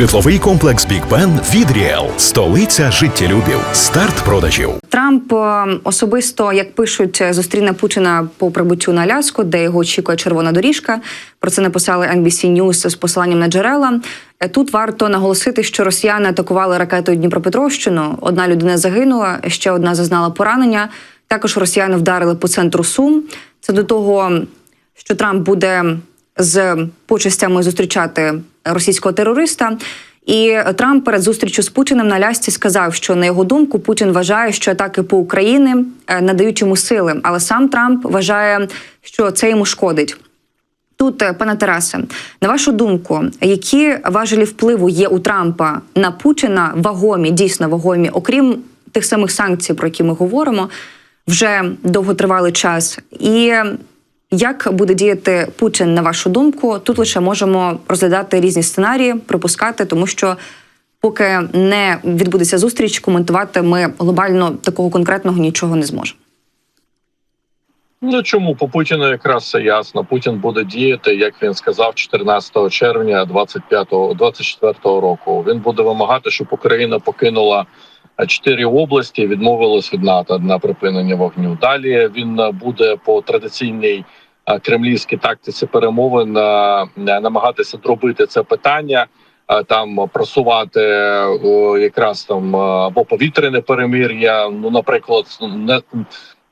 Житловий комплекс Бік Бен від Ріел. Столиця життєлюбів. Старт продажів. Трамп е, особисто, як пишуть, зустріне Путіна по прибуттю на Аляску, де його очікує червона доріжка. Про це написали NBC News з посиланням на джерела. Е, Тут варто наголосити, що росіяни атакували ракетою Дніпропетровщину. Одна людина загинула, ще одна зазнала поранення. Також росіяни вдарили по центру Сум. Це до того, що Трамп буде з почестями зустрічати російського терориста. І Трамп перед зустрічю з Путіним на лясці сказав, що на його думку Путін вважає, що атаки по Україні е, надають йому сили, але сам Трамп вважає, що це йому шкодить. Тут, е, пане Тарасе, на вашу думку, які важелі впливу є у Трампа на Путіна вагомі, дійсно вагомі, окрім тих самих санкцій, про які ми говоримо, вже довготривалий час, і як буде діяти Путін, на вашу думку? Тут лише можемо розглядати різні сценарії, припускати, тому що поки не відбудеться зустріч, коментувати ми глобально такого конкретного нічого не зможемо. Ну чому по Путіну якраз все ясно. Путін буде діяти, як він сказав, 14 червня 25-го, 24-го року. Він буде вимагати, щоб Україна покинула чотири області, відмовилась від НАТО на припинення вогню. Далі він буде по традиційній кремлівській тактиці перемовин е, намагатися дробити це питання. е, Там просувати якраз там е, або повітряне перемир'я. Ну, наприклад, не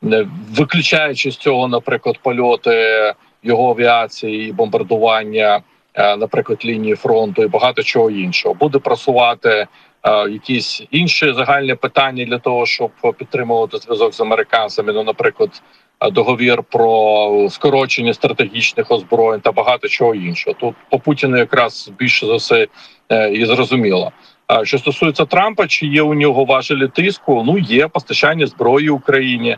не виключаючи з цього, наприклад, польоти його авіації і бомбардування, е, наприклад, лінії фронту і багато чого іншого, буде просувати е, якісь інші загальні питання для того, щоб підтримувати зв'язок з американцями. Ну, наприклад, е, договір про скорочення стратегічних озброєнь та багато чого іншого. Тут по Путіну якраз більше за все е, і зрозуміло. Що стосується Трампа, чи є у нього важелі тиску? Ну є постачання зброї Україні,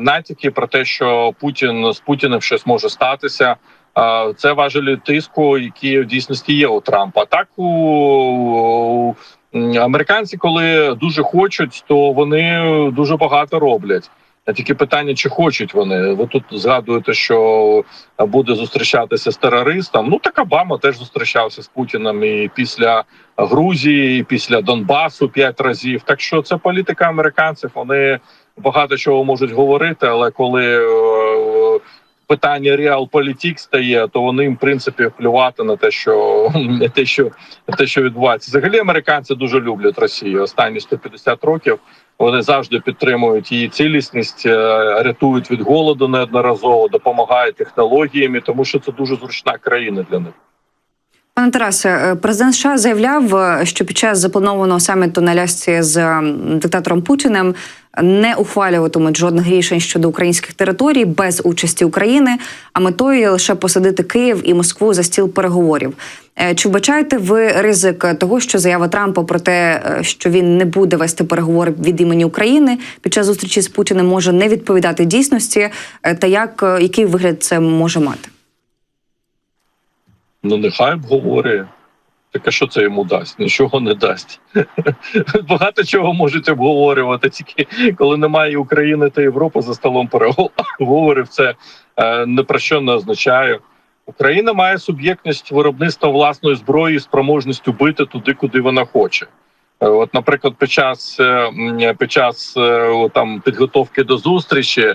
натяки про те, що Путін з Путіним щось може статися. Це важелі тиску, які в дійсності є у Трампа. Так у американці, коли дуже хочуть, то вони дуже багато роблять. Тільки питання, чи хочуть вони. Ви тут згадуєте, що буде зустрічатися з терористом. Ну так Обама теж зустрічався з Путіним і після Грузії, і після Донбасу п'ять разів. Так що це політика американців. Вони багато чого можуть говорити, але коли е, питання реалполітік стає, то вони в принципі плювати на те, що на те, що на те, що відбувається. Взагалі американці дуже люблять Росію. Останні 150 років вони завжди підтримують її цілісність, е, рятують від голоду неодноразово, допомагають технологіями, тому що це дуже зручна країна для них. Пане Тарасе, е, президент США заявляв, е, що під час запланованого саміту на лясці з диктатором Путіним не ухвалюватимуть жодних рішень щодо українських територій без участі України, а метою є лише посадити Київ і Москву за стіл переговорів. Е, Чи вбачаєте ви ризик того, що заява Трампа про те, е, що він не буде вести переговори від імені України під час зустрічі з Путіним, може не відповідати дійсності, Е, та як який вигляд це може мати? Ну нехай обговорює. Так а що це йому дасть? Нічого не дасть. Багато чого можуть обговорювати. Тільки коли немає України та Європи за столом переговорів, це е, не про що не означає. Україна має суб'єктність виробництва власної зброї, і спроможність бити туди, куди вона хоче. Е, От, наприклад, під час е, під час е, там підготовки до зустрічі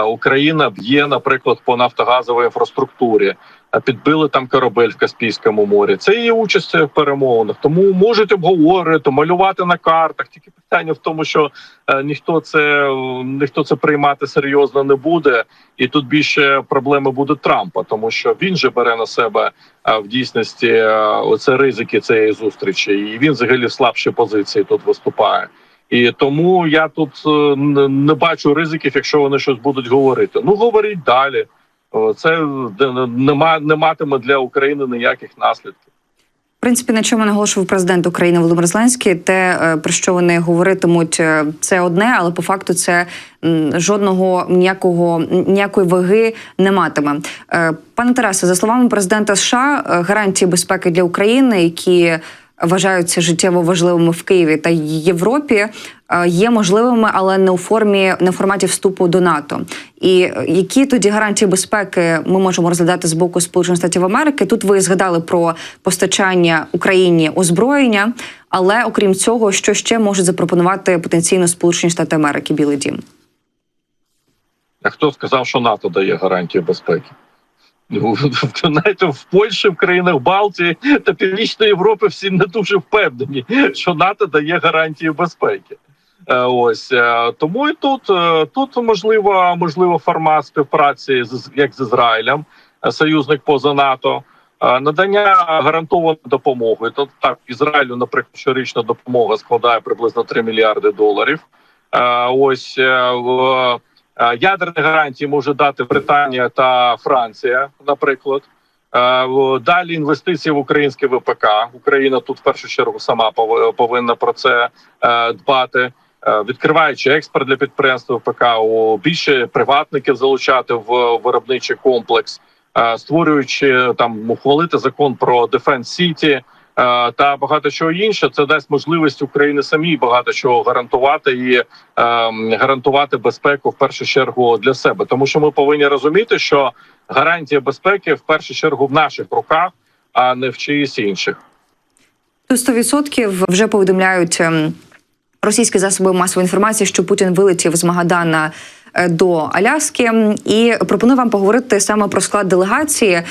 Україна б'є, наприклад, по нафтогазовій інфраструктурі. Е, Підбили там корабель в Каспійському морі. Це є участь в перемовинах. Тому можуть обговорювати, малювати на картах. Тільки питання в тому, що е, ніхто це е, ніхто це приймати серйозно не буде, і тут більше проблеми буде Трампа, тому що він же бере на себе е, в дійсності е, оце ризики цієї зустрічі, і він взагалі в слабшій позиції тут виступає. І тому я тут е, не бачу ризиків, якщо вони щось будуть говорити. Ну говоріть далі. Це нема не матиме для України ніяких наслідків. В принципі, на чому наголошував президент України Володимир Зеленський, те е, про що вони говоритимуть, е, це одне, але по факту це жодного ніякого ніякої ваги не матиме. Пане Тарасе, за словами президента США, гарантії безпеки для України, які вважаються життєво важливими в Києві та Європі, е, є можливими, але не у формі не в форматі вступу до НАТО. І е, які тоді гарантії безпеки ми можемо розглядати з боку Сполучених Штатів Америки? Тут ви згадали про постачання Україні озброєння, але окрім цього, що ще можуть запропонувати потенційно Сполучені Штати Америки Білий Дім? А хто сказав, що НАТО дає гарантію безпеки? Ну, знаєте, в Польщі, в країнах Балтії та Північної Європи всі не дуже впевнені, що НАТО дає гарантію безпеки. Е, Ось е, тому і тут е, тут можливо можливо формат співпраці з як з Ізраїлем, союзник поза НАТО, надання гарантованої допомоги. То так Ізраїлю, наприклад, щорічна допомога складає приблизно 3 мільярди доларів. Ось Ядерні гарантії може дати Британія та Франція, наприклад. Е, Далі інвестиції в українське ВПК. Україна тут в першу чергу сама пов- повинна про це е, дбати, Е, відкриваючи експорт для підприємств ВПК, більше приватників залучати в виробничий комплекс, е, створюючи там ухвалити закон про Defense City, е, та багато чого інше. Це дасть можливість Україні самій багато чого гарантувати і ем, гарантувати безпеку в першу чергу для себе, тому що ми повинні розуміти, що гарантія безпеки в першу чергу в наших руках, а не в чиїсь інших. Тут 100% вже повідомляють ем, російські засоби масової інформації, що Путін вилетів з Магадана е, до Аляски. І пропоную вам поговорити саме про склад делегації.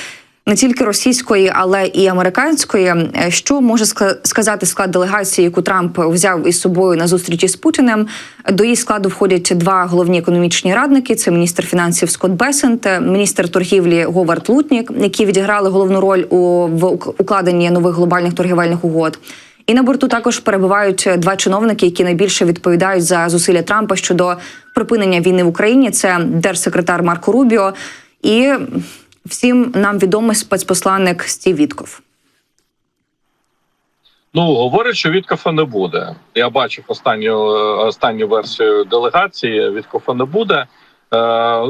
Не тільки російської, але і американської, Е, що може ска- сказати склад делегації, яку Трамп взяв із собою на зустрічі з Путіним. До її складу входять два головні економічні радники: це міністр фінансів Скотт Бесент, міністр торгівлі Говард Лутнік, які відіграли головну роль у в укладенні нових глобальних торгівельних угод. І на борту також перебувають два чиновники, які найбільше відповідають за зусилля Трампа щодо припинення війни в Україні. Це держсекретар Марко Рубіо і всім нам відомий спецпосланник Стів Вітков. Ну говорять, що Віткофа не буде. Я бачив останню е, останню версію делегації. Віткофа не буде. Е,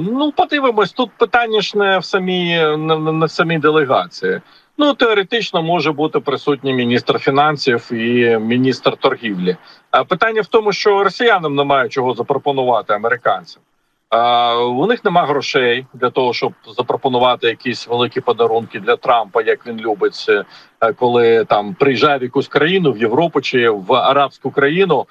ну, подивимось, тут питання ж не в самій не- не в самій делегації. Ну теоретично може бути присутній міністр фінансів і міністр торгівлі. А питання в тому, що росіянам немає чого запропонувати американцям. У них нема грошей для того, щоб запропонувати якісь великі подарунки для Трампа, як він любить, е, коли там приїжджає в якусь країну в Європу чи в арабську країну.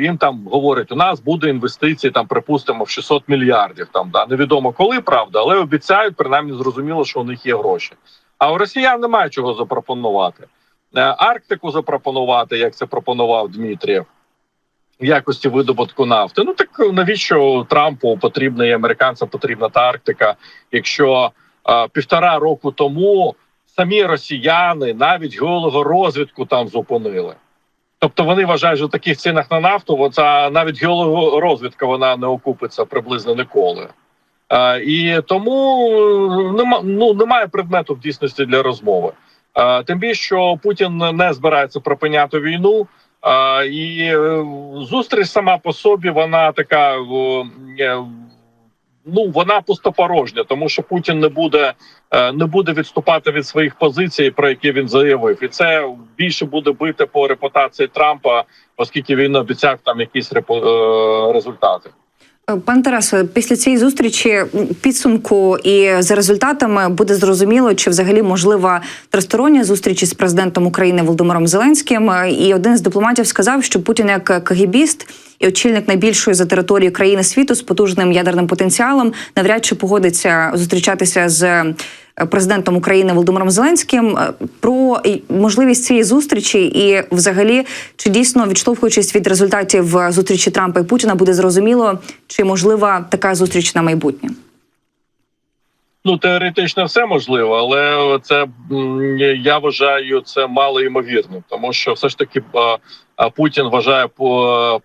Їм там говорять, у нас буде інвестиції, там припустимо в 600 мільярдів. Там да невідомо коли правда, але обіцяють принаймні зрозуміло, що у них є гроші. А у росіян немає чого запропонувати. Е, Арктику запропонувати, як це пропонував Дмитрієв в якості видобутку нафти. Ну так навіщо Трампу потрібна і американцям потрібна та Арктика, якщо е, півтора року тому самі росіяни навіть геологорозвідку там зупинили. Тобто вони вважають, що в таких цінах на нафту оця навіть геологорозвідка вона не окупиться приблизно ніколи. Е, і тому е, нема, ну, немає предмету в дійсності для розмови. Е, тим більше, що Путін не збирається припиняти війну. І е, зустріч сама по собі, вона така е, ну вона пустопорожня, тому що Путін не буде е, не буде відступати від своїх позицій, про які він заявив, і це більше буде бити по репутації Трампа, оскільки він обіцяв там якісь репо- результати. Пан Тарасо, після цієї зустрічі підсумку і за результатами буде зрозуміло, чи взагалі можлива тристороння зустріч із президентом України Володимиром Зеленським. Е, І один з дипломатів сказав, що Путін як кагібіст і очільник найбільшої за територію країни світу з потужним ядерним потенціалом навряд чи погодиться зустрічатися з е, президентом України Володимиром Зеленським Е, про можливість цієї зустрічі, і взагалі чи дійсно відштовхуючись від результатів е, зустрічі Трампа і Путіна, буде зрозуміло, чи можлива така зустріч на майбутнє. Ну теоретично все можливо, але це я вважаю це мало ймовірним, тому що все ж таки Путін вважає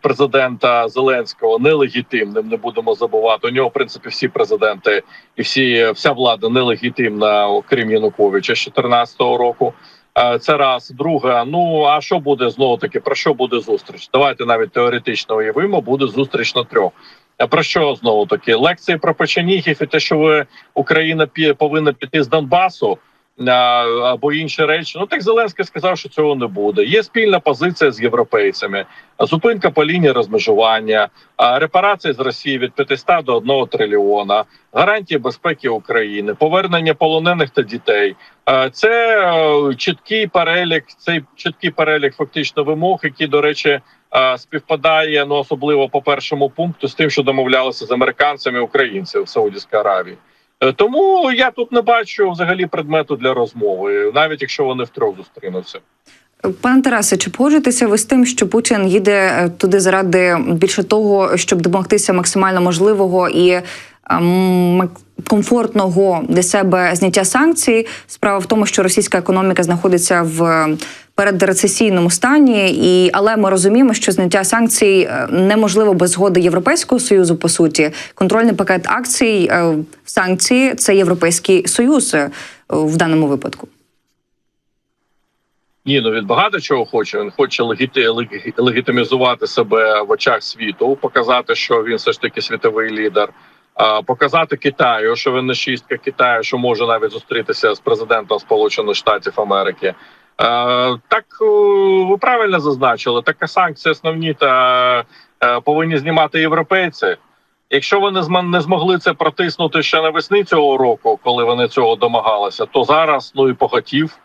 президента Зеленського нелегітимним. Не будемо забувати. У нього в принципі всі президенти і всі вся влада нелегітимна, окрім Януковича з 2014 року. Е, Це раз друге. Ну а що буде знову таки? Про що буде зустріч? Давайте навіть теоретично уявимо, буде зустріч на трьох. А про що знову таки лекції про печеніхів і те, що ви Україна повинна піти з Донбасу. Або інші речі. Ну так Зеленський сказав, що цього не буде. Є спільна позиція з європейцями, зупинка по лінії розмежування, репарації з Росії від 500 до 1 трильйона, гарантії безпеки України, повернення полонених та дітей. Це е, чіткий перелік, цей чіткий перелік фактично вимог, які, до речі, співпадає ну особливо по першому пункту з тим, що домовлялися з американцями і українців в Саудівській Аравії. Е, Тому я тут не бачу взагалі предмету для розмови, навіть якщо вони втрьох зустрінуться. Пане Тарасе, чи погоджуєтеся ви з тим, що Путін їде е, туди заради більше того, щоб домогтися максимально можливого і комфортного для себе зняття санкцій? Справа в тому, що російська економіка знаходиться в е, передрецесійному стані, і але ми розуміємо, що зняття санкцій е, неможливо без згоди Європейського союзу. По суті, контрольний пакет акцій е, в санкції це Європейський Союз е, в даному випадку. Ні, ну він багато чого хоче. Він хоче легіти, легітимізувати себе в очах світу, показати, що він все ж таки світовий лідер. Показати Китаю, що він не шістка Китаю, що може навіть зустрітися з президентом Сполучених Штатів Америки. Так ви правильно зазначили. Така санкція основні та е, повинні знімати європейці. Якщо вони не змогли це протиснути ще навесні цього року, коли вони цього домагалися, то зараз ну і поготів.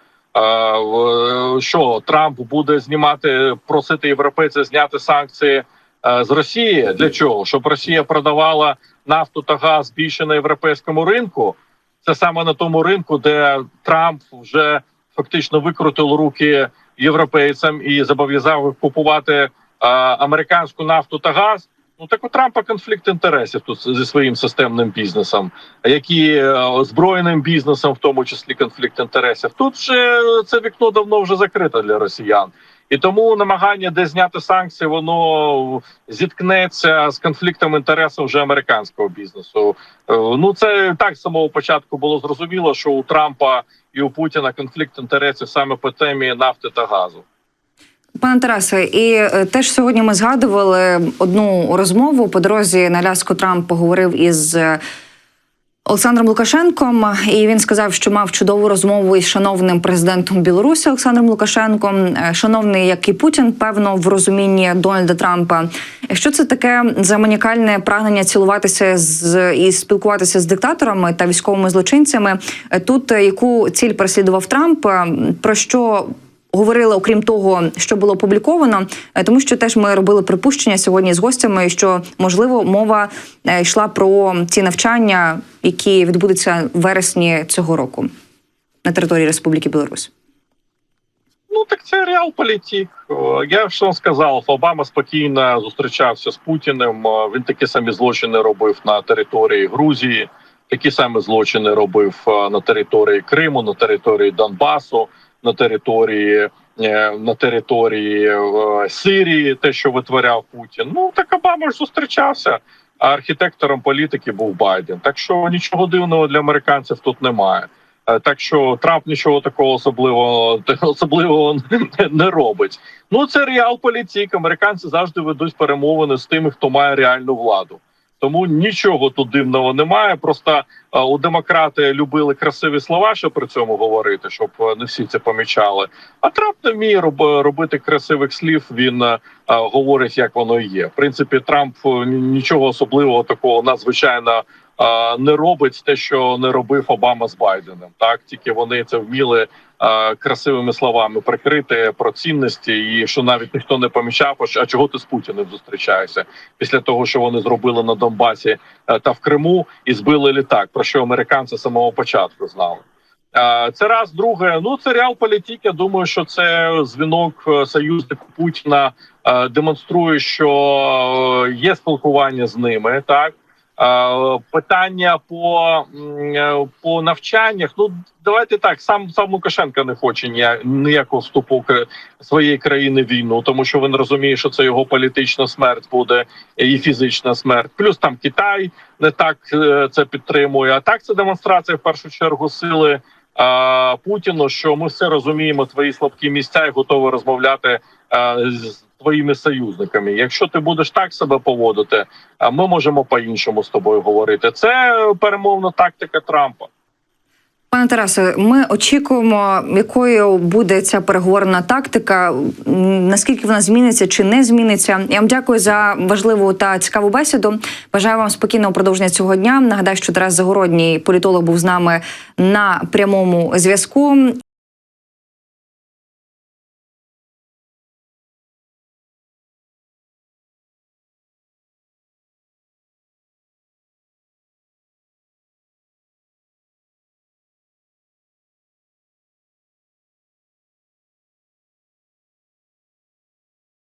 Що Трамп буде знімати, просити європейців зняти санкції е, з Росії для чого? Щоб Росія продавала нафту та газ більше на європейському ринку. Це саме на тому ринку, де Трамп вже фактично викрутив руки європейцям і зобов'язав їх купувати е, американську нафту та газ. Ну так у Трампа конфлікт інтересів тут зі своїм системним бізнесом, які е, озброєним бізнесом, в тому числі конфлікт інтересів. Тут вже це вікно давно вже закрите для росіян. І тому намагання де зняти санкції, воно зіткнеться з конфліктом інтересів вже американського бізнесу. Е, Ну це так з самого початку було зрозуміло, що у Трампа і у Путіна конфлікт інтересів саме по темі нафти та газу. Пане Тарасе, і е, теж сьогодні ми згадували одну розмову по дорозі на Ляску. Трамп поговорив із е, Олександром Лукашенком, і він сказав, що мав чудову розмову із шановним президентом Білорусі Олександром Лукашенком. Е, Шановний, як і Путін, певно, в розумінні Дональда Трампа. Що це таке за манікальне прагнення цілуватися з і спілкуватися з диктаторами та військовими злочинцями? Е, Тут е, яку ціль переслідував Трамп? Про що говорили, окрім того, що було опубліковано, е, тому що теж ми робили припущення сьогодні з гостями, що можливо мова е, йшла про ці навчання, які відбудуться в вересні цього року на території Республіки Білорусь. Ну так це реалполітик. Е, Я ж вам сказав, Обама спокійно зустрічався з Путіним. Він такі самі злочини робив на території Грузії, такі самі злочини робив на території Криму, на території Донбасу, на території е, на території е, Сирії, те, що витворяв Путін. Ну так Обама ж зустрічався. А архітектором політики був Байден. Так що нічого дивного для американців тут немає. Е, Так що Трамп нічого такого особливого особливого не робить. Ну це реал-політик. Американці завжди ведуть перемовини з тими, хто має реальну владу. Тому нічого тут дивного немає. Просто е, у демократи любили красиві слова, що при цьому говорити, щоб е, не всі це помічали. А Трамп не вміє роб- робити красивих слів. Він е, говорить, як воно є. В принципі, Трамп нічого особливого такого надзвичайно не робить те, що не робив Обама з Байденом. Так тільки вони це вміли красивими словами прикрити про цінності, і що навіть ніхто не помічав, а чого ти з Путіним зустрічаєшся після того, що вони зробили на Донбасі е, та в Криму, і збили літак, про що американці з самого початку знали. Це раз друге. Ну це реал-політик. Я думаю, що це дзвінок е, союзнику Путіна е, демонструє, що є спілкування з ними. Так питання по, е, по навчаннях. Ну давайте так. Сам сам Лукашенко не хоче ніяк- ніякого вступу своєї країни в війну, тому що він розуміє, що це його політична смерть буде і фізична смерть. Плюс там Китай не так е, це підтримує. А так це демонстрація в першу чергу сили. е, Путіну, що ми все розуміємо твої слабкі місця і готові розмовляти е, з твоїми союзниками. Якщо ти будеш так себе поводити, а ми можемо по-іншому з тобою говорити. Це перемовна тактика Трампа. Пане Тарасе, ми очікуємо, якою буде ця переговорна тактика. Наскільки вона зміниться чи не зміниться? Я вам дякую за важливу та цікаву бесіду. Бажаю вам спокійного продовження цього дня. Нагадаю, що Тарас Загородній політолог був з нами на прямому зв'язку.